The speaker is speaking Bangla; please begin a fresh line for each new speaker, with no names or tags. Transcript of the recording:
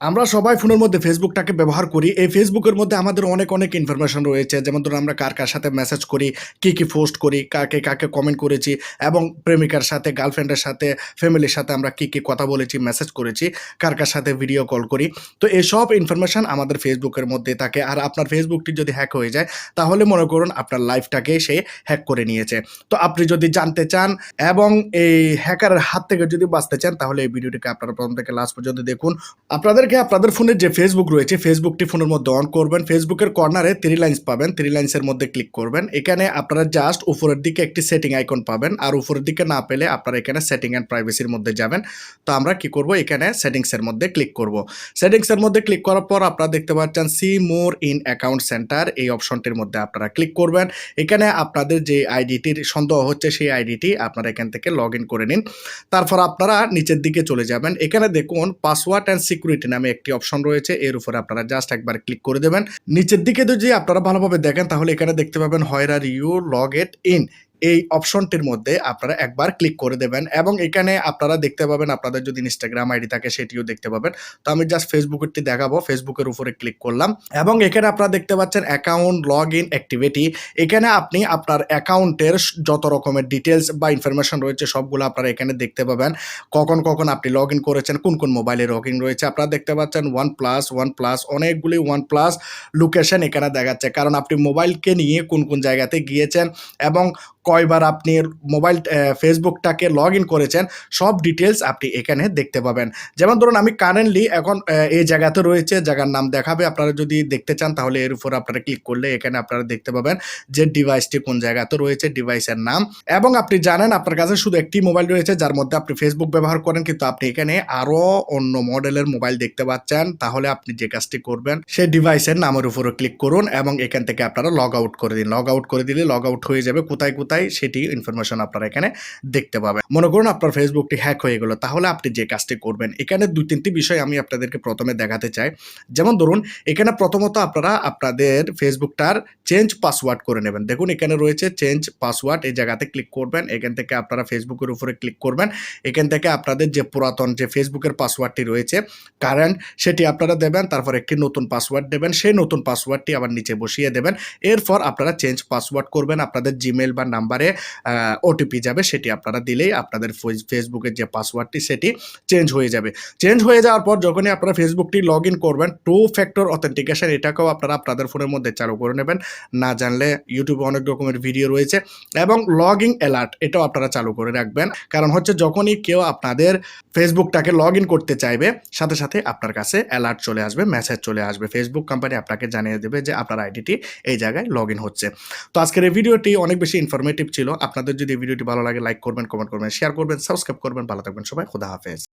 আমরা সবাই ফোনের মধ্যে ফেসবুকটাকে ব্যবহার করি। এই ফেসবুকের মধ্যে আমাদের অনেক অনেক ইনফরমেশন রয়েছে। যেমন ধরুন, আমরা কার কার সাথে মেসেজ করি, কী কী পোস্ট করি, কাকে কাকে কমেন্ট করেছি এবং প্রেমিকার সাথে গার্লফ্রেন্ডের সাথে ফ্যামিলির সাথে আমরা কী কী কথা বলেছি মেসেজ করেছি, কার কার সাথে ভিডিও কল করি। তো এসব ইনফরমেশন আমাদের ফেসবুকের মধ্যে থাকে। আর আপনার ফেসবুকটি যদি হ্যাক হয়ে যায়, তাহলে মনে করুন আপনার লাইফটাকে সে হ্যাক করে নিয়েছে। তো আপনি যদি জানতে চান এবং এই হ্যাকারের হাত থেকে যদি বাঁচতে চান, তাহলে এই ভিডিওটিকে আপনারা প্রথম থেকে লাস্ট পর্যন্ত দেখুন। আপনাদেরকে আপনাদের ফোনের যে ফেসবুক রয়েছে ফেসবুকটি ফোনের মধ্যে অন করবেন। ফেসবুকের কর্নারে থ্রি লাইন্স পাবেন। থ্রি লাইন্সের মধ্যে ক্লিক করবেন। এখানে আপনারা জাস্ট উপরের দিকে একটি সেটিং আইকন পাবেন। আর উপরের দিকে না পেলে আপনারা এখানে সেটিং অ্যান্ড প্রাইভেসির মধ্যে যাবেন। তো আমরা কি করব? এখানে সেটিংসের মধ্যে ক্লিক করব। সেটিংসের মধ্যে ক্লিক করার পর আপনারা দেখতে পাচ্ছেন see more in account centre এই অপশনটির মধ্যে আপনারা ক্লিক করবেন। এখানে আপনাদের যে আইডিটির সন্দেহ হচ্ছে, সেই আইডিটি আপনারা এখান থেকে লগ করে নিন। তারপর আপনারা নিচের দিকে চলে যাবেন। এখানে দেখুন পাসওয়ার্ড অ্যান্ড সিকিউরিটি নামে একটি অপশন রয়েছে, এর উপরে আপনারা জাস্ট একবার ক্লিক করে দেবেন। নিচের দিকে যদি আপনারা ভালোভাবে দেখেন, তাহলে এখানে দেখতে পাবেন where you log at in এই অপশনটির মধ্যে আপনারা একবার ক্লিক করে দেবেন এবং এখানে আপনারা দেখতে পাবেন, আপনাদের যদি ইনস্টাগ্রাম আইডি থাকে সেটিও দেখতে পাবেন। তো আমি জাস্ট ফেসবুকেরটি দেখাবো ফেসবুকের উপরে ক্লিক করলাম এবং এখানে আপনারা দেখতে পাচ্ছেন অ্যাকাউন্ট লগ ইন অ্যাক্টিভিটি এখানে আপনি আপনার অ্যাকাউন্টের যত রকমের ডিটেলস বা ইনফরমেশন রয়েছে সবগুলো আপনারা এখানে দেখতে পাবেন। কখন কখন আপনি লগ ইন করেছেন, কোন কোন মোবাইলে লগ ইন রয়েছে, আপনারা দেখতে পাচ্ছেন ওয়ান প্লাস ওয়ান প্লাস অনেকগুলি ওয়ান প্লাস লোকেশন এখানে দেখাচ্ছে। কারণ আপনি মোবাইলকে নিয়ে কোন কোন জায়গাতে গিয়েছেন এবং কয়বার আপনি মোবাইল ফেসবুকটাকে লগ ইন করেছেন, সব ডিটেলস আপনি এখানে দেখতে পাবেন। যেমন ধরুন, আমি কারেন্টলি এখন এই জায়গাতে রয়েছে, জায়গার নাম দেখাবে। আপনারা যদি দেখতে চান, তাহলে এর উপর আপনারা ক্লিক করলে এখানে আপনারা দেখতে পাবেন যে ডিভাইসটি কোন জায়গাতে রয়েছে ডিভাইসের নাম। এবং আপনি জানেন, আপনার কাছে শুধু একটি মোবাইল রয়েছে, যার মধ্যে আপনি ফেসবুক ব্যবহার করেন, কিন্তু আপনি এখানে আরও অন্য মডেলের মোবাইল দেখতে পাচ্ছেন। তাহলে আপনি যে কাজটি করবেন সেই ডিভাইসের নামের উপরে ক্লিক করুন এবং এখান থেকে আপনারা লগ আউট করে দিন। লগ আউট করে দিলে লগ আউট হয়ে যাবে, কোথায় কোথায় সেটি ইনফরমেশন আপনারা এখানে দেখতে পাবেন। মনে করুন আপনার ফেসবুকটি হ্যাক হয়ে গেলো, তাহলে আপনি যে কাজটি করবেন, এখানে দুই তিনটি বিষয় আমি আপনাদেরকে প্রথমে দেখাতে চাই। যেমন ধরুন, এখানে প্রথমত আপনারা আপনাদের ফেসবুকটার চেঞ্জ পাসওয়ার্ড করে নেবেন। দেখুন, এখানে রয়েছে চেঞ্জ পাসওয়ার্ড, এই জায়গাতে ক্লিক করবেন। এখান থেকে আপনারা ফেসবুকের উপরে ক্লিক করবেন। এখান থেকে আপনাদের যে পুরাতন যে ফেসবুকের পাসওয়ার্ডটি রয়েছে, কারেন্ট, সেটি আপনারা দেবেন, তারপর একটি নতুন পাসওয়ার্ড দেবেন, সেই নতুন পাসওয়ার্ডটি আবার নিচে বসিয়ে দেবেন। এরপর আপনারা চেঞ্জ পাসওয়ার্ড করবেন, আপনাদের জিমেল বা নাম্বারে ওটিপি যাবে, সেটি আপনারা দিলেই আপনাদের ফেস- ফেসবুকের যে পাসওয়ার্ডটি, সেটি চেঞ্জ হয়ে যাবে। চেঞ্জ হয়ে যাওয়ার পর যখনই আপনারা ফেসবুকটি লগ করবেন টু ফ্যাক্টর অথেন্টিকেশন এটাকেও আপনারা আপনাদের ফোনের মধ্যে চালু করে নেবেন। না জানলে ইউটিউবে অনেক রকমের ভিডিও রয়েছে এবং লগিং অ্যালার্ট এটাও আপনারা চালু করে রাখবেন। কারণ হচ্ছে যখনই কেউ আপনাদের ফেসবুকটাকে লগ ইন করতে চাইবে, সাথে সাথে আপনার কাছে অ্যালার্ট চলে আসবে মেসেজ চলে আসবে। ফেসবুক কোম্পানি আপনাকে জানিয়ে দেবে যে আপনার আইডিটি এই জায়গায় লগ ইন হচ্ছে। তো আজকের এই ভিডিওটি অনেক বেশি ইনফরমেটিভ ছিল। আপনাদের যদি ভিডিওটি ভালো লাগে লাইক করবেন কমেন্ট করবেন শেয়ার করবেন সাবস্ক্রাইব করবেন। ভালো থাকবেন সবাই, খুদা হাফেজ।